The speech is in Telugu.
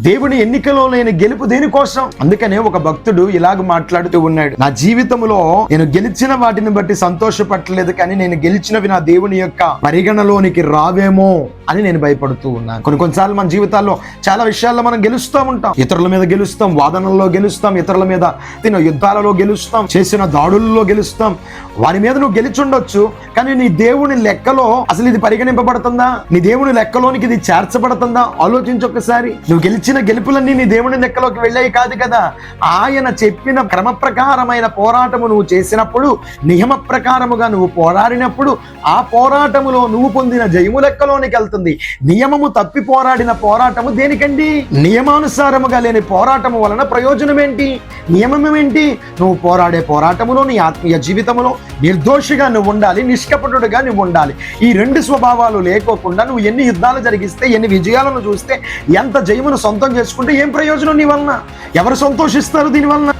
దేవుని ఎన్నికలో లేని గెలుపు దేనికోసం? అందుకనే ఒక భక్తుడు ఇలాగ మాట్లాడుతూ ఉన్నాడు. నా జీవితంలో నేను గెలిచిన వాటిని బట్టి సంతోషపట్టలేదు కానీ నేను గెలిచినవి నా దేవుని యొక్క పరిగణలోనికి రావేమో అని నేను భయపడుతూ ఉన్నాను. కొన్ని కొన్నిసార్లు మన జీవితాల్లో చాలా విషయాల్లో మనం గెలుస్తూ ఉంటాం. ఇతరుల మీద గెలుస్తాం వాదనల్లో గెలుస్తాం ఇతరుల మీద తిన యుద్ధాలలో గెలుస్తాం చేసిన దాడుల్లో గెలుస్తాం. వారి మీద నువ్వు గెలిచుండొచ్చు కానీ నీ దేవుని లెక్కలో అసలు ఇది పరిగణింపబడుతుందా? నీ దేవుని లెక్కలోనికి ఇది చేర్చబడుతుందా? ఆలోచించి ఒకసారి. నువ్వు ఇచ్చిన గెలుపులన్నీ నీ దేవుని లెక్కలోకి వెళ్ళాయి కాదు కదా. ఆయన చెప్పిన క్రమ ప్రకారమైన పోరాటము నువ్వు చేసినప్పుడు నియమ ప్రకారముగా నువ్వు పోరాడినప్పుడు ఆ పోరాటములో నువ్వు పొందిన జయము లెక్కలోనికి వెళ్తుంది. నియమము తప్పి పోరాడిన పోరాటము దేనికండి? నియమానుసారముగా లేని పోరాటము వలన ప్రయోజనం ఏంటి నియమం ఏంటి నువ్వు పోరాడే పోరాటములో నీ ఆత్మీయ జీవితంలో నిర్దోషిగా నువ్వు ఉండాలి నిష్కపటుడుగా నువ్వు ఉండాలి. ఈ రెండు స్వభావాలు లేకోకుండా నువ్వు ఎన్ని యుద్ధాలు జరిగిస్తే ఎన్ని విజయాలను చూస్తే ఎంత జయమును సొంతం చేసుకుంటే ఏం ప్రయోజనం నీ వలన? ఎవరు సంతోషిస్తారు దీనివలన